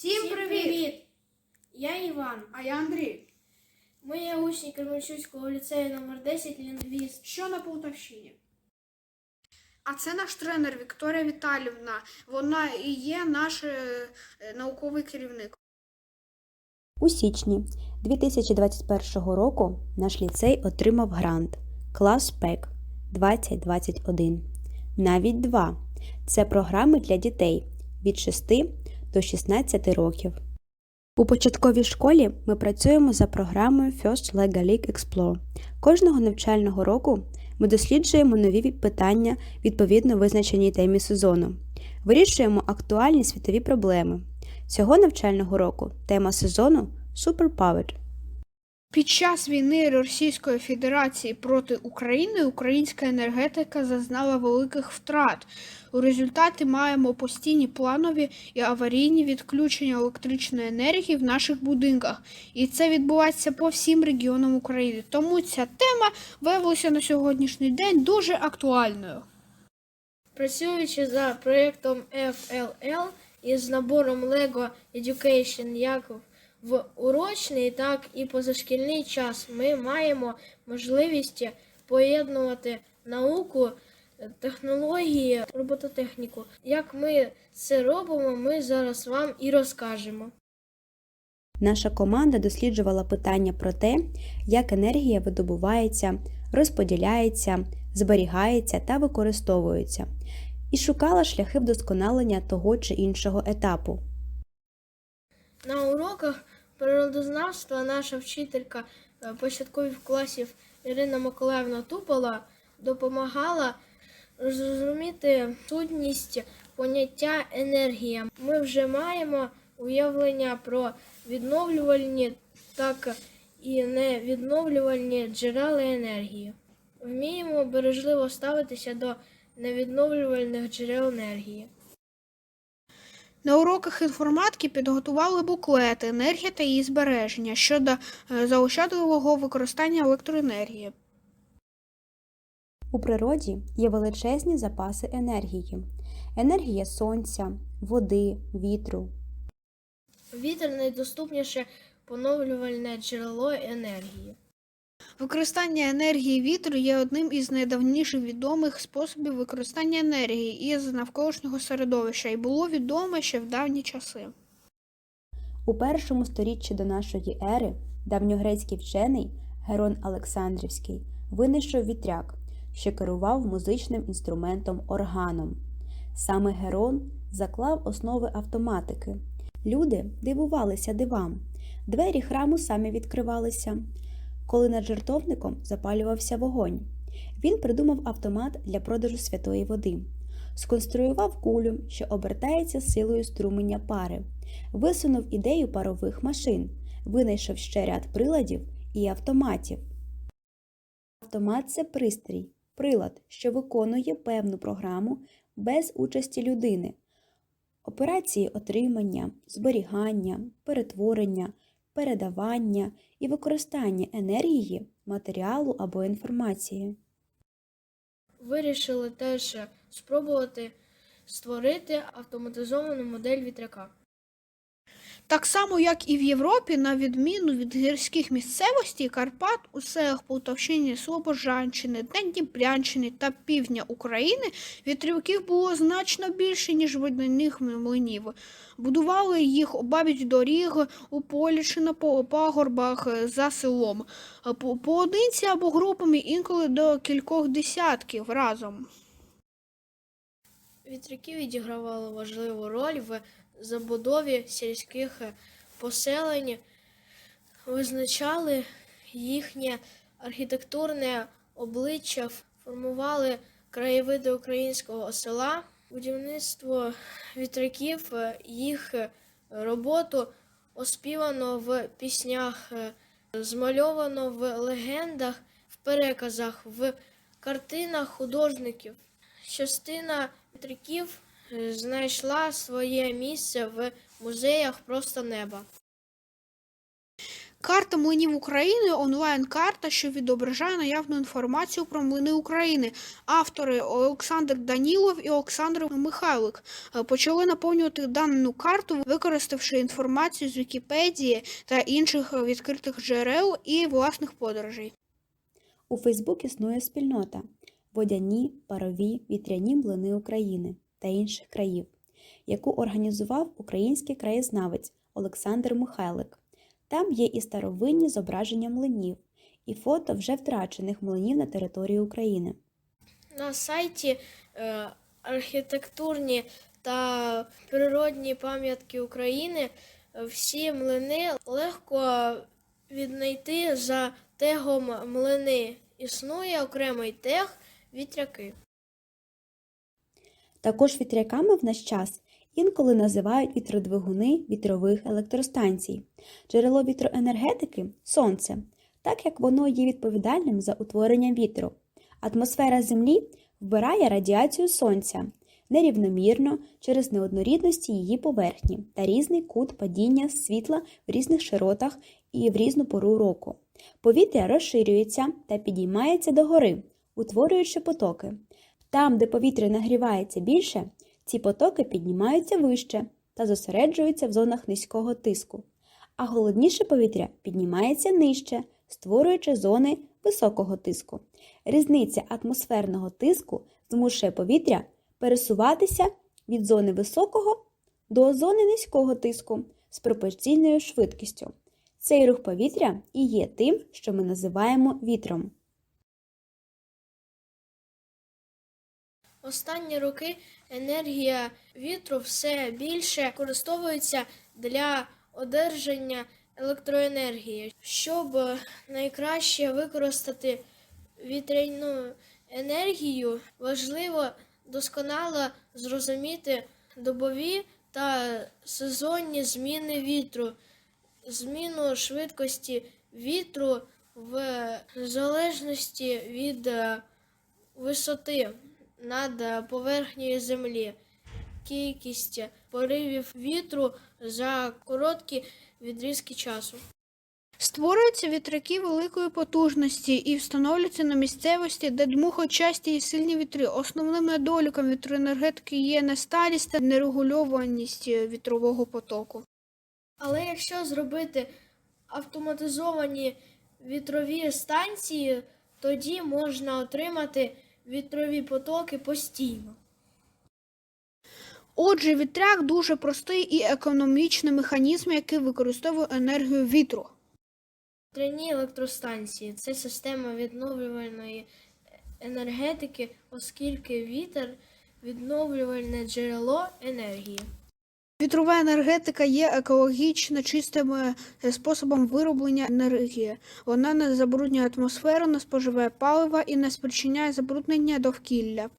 Всім привіт! Я Іван. А я Андрій. Ми є учні Кременчуцького ліцею номер 10 лінгвіст. Що на Полтавщині? А це наш тренер Вікторія Віталівна. Вона і є наш е, науковий керівник. У січні 2021 року наш ліцей отримав грант Клас ПЕК 2021. Навіть два. Це програми для дітей від 6 до 16 років. У початковій школі ми працюємо за програмою First Legal League Explore. Кожного навчального року ми досліджуємо нові питання відповідно визначеній темі сезону. Вирішуємо актуальні світові проблеми. Цього навчального року тема сезону Superpowered. Під час війни Російської Федерації проти України українська енергетика зазнала великих втрат. У результаті маємо постійні планові і аварійні відключення електричної енергії в наших будинках. І це відбувається по всім регіонам України. Тому ця тема виявилася на сьогоднішній день дуже актуальною. Працюючи за проєктом FLL із набором Lego Education як в урочний, так і позашкільний час, ми маємо можливість поєднувати науку, технології, робототехніку. Як ми це робимо, ми зараз вам і розкажемо. Наша команда досліджувала питання про те, як енергія видобувається, розподіляється, зберігається та використовується, і шукала шляхи вдосконалення того чи іншого етапу. На уроках природознавства наша вчителька е, початкових класів Ірина Миколаївна Тупола допомагала зрозуміти сутність поняття енергія. Ми вже маємо уявлення про відновлювальні, так і невідновлювальні джерела енергії. Вміємо бережливо ставитися до невідновлювальних джерел енергії. На уроках інформатики підготували буклети енергія та її збереження щодо е, заощадливого використання електроенергії. У природі є величезні запаси енергії. Енергія сонця, води, вітру. Вітер найдоступніше поновлювальне джерело енергії. Використання енергії вітру є одним із найдавніших відомих способів використання енергії із навколишнього середовища і було відоме ще в давні часи. У першому сторіччі до нашої ери давньогрецький вчений Герон Олександрівський винайшов вітряк, що керував музичним інструментом органом. Саме Герон заклав основи автоматики. Люди дивувалися дивам. Двері храму самі відкривалися. Коли над жертовником запалювався вогонь, він придумав автомат для продажу святої води, сконструював кулю, що обертається силою струменя пари, висунув ідею парових машин, винайшов ще ряд приладів і автоматів. Автомат це пристрій, прилад, що виконує певну програму без участі людини. Операції отримання, зберігання, перетворення, передавання і використання енергії, матеріалу або інформації. Вирішили теж спробувати створити автоматизовану модель вітряка. Так само, як і в Європі, на відміну від гірських місцевостей Карпат у селах Полтавщини, Слобожанщини, Дніпрянщини та півдня України вітрюків було значно більше, ніж водяних млинів. Будували їх обабіч доріг у полі чи на пагорбах за селом, поодинці або групами інколи до кількох десятків разом. Вітряки відігравали важливу роль в забудові сільських поселень, визначали їхнє архітектурне обличчя, формували краєвиди українського села, будівництво вітряків, їх роботу оспівано в піснях, змальовано в легендах, в переказах, в картинах художників. Частина вітряків е, знайшла своє місце в музеях просто неба. Карта млинів України онлайн-карта, що відображає наявну інформацію про млини України. Автори Олександр Данілов і Олександр Михайлик е, почали наповнювати дану карту, використавши інформацію з Вікіпедії та інших е, відкритих джерел і власних подорожей. У Фейсбук існує спільнота Водяні, парові, вітряні млини України та інших країв, яку організував український краєзнавець Олександр Михайлик. Там є і старовинні зображення млинів, і фото вже втрачених млинів на території України. На сайті е, архітектурні та природні пам'ятки України е, всі млини легко віднайти за тегом млини. Існує окремий тег вітряки. Також вітряками в наш час інколи називають вітродвигуни вітрових електростанцій. Джерело вітроенергетики сонце, так як воно є відповідальним за утворення вітру. Атмосфера Землі вбирає радіацію сонця нерівномірно через неоднорідності її поверхні та різний кут падіння світла в різних широтах і в різну пору року. Повітря розширюється та підіймається догори, утворюючи потоки. Там, де повітря нагрівається більше, ці потоки піднімаються вище та зосереджуються в зонах низького тиску, а холодніше повітря піднімається нижче, створюючи зони високого тиску. Різниця атмосферного тиску змушує повітря пересуватися від зони високого до зони низького тиску з пропорційною швидкістю. Цей рух повітря і є тим, що ми називаємо вітром. Останні роки енергія вітру все більше використовується для одержання електроенергії. Щоб найкраще використати вітряну енергію, важливо досконало зрозуміти добові та сезонні зміни вітру, зміну швидкості вітру в залежності від е, висоти над поверхнею землі, кількість поривів вітру за короткі відрізки часу. Створюються вітряки великої потужності і встановлюються на місцевості, де дмухають часті і сильні вітри. Основним недоліком вітроенергетики є несталість та нерегульованість вітрового потоку. Але якщо зробити автоматизовані вітрові станції, тоді можна отримати вітрові потоки постійно. Отже, вітряк дуже простий і економічний механізм, який використовує енергію вітру. Вітряні електростанції це система відновлювальної енергетики, оскільки вітер відновлювальне джерело енергії. Вітрова енергетика є екологічно чистим е, способом вироблення енергії. Вона не забруднює атмосферу, не споживає палива і не спричиняє забруднення довкілля.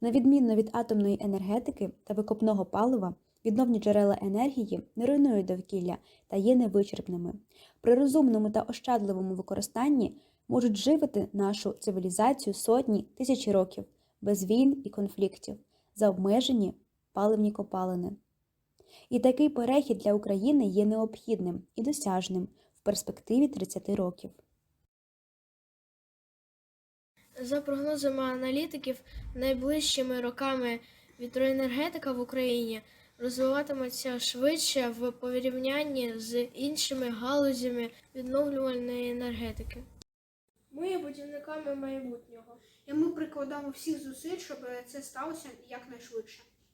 На відмінно від атомної енергетики та викопного палива, відновні джерела енергії не руйнують довкілля та є невичерпними. При розумному та ощадливому використанні можуть живити нашу цивілізацію сотні тисячі років без війн і конфліктів за обмежені паливні копалини. І такий перехід для України є необхідним і досяжним в перспективі 30 років. За прогнозами аналітиків, найближчими роками вітроенергетика в Україні розвиватиметься швидше в порівнянні з іншими галузями відновлювальної енергетики. Ми є будівниками майбутнього. І ми прикладаємо всіх зусиль, щоб це сталося якнайшвидше.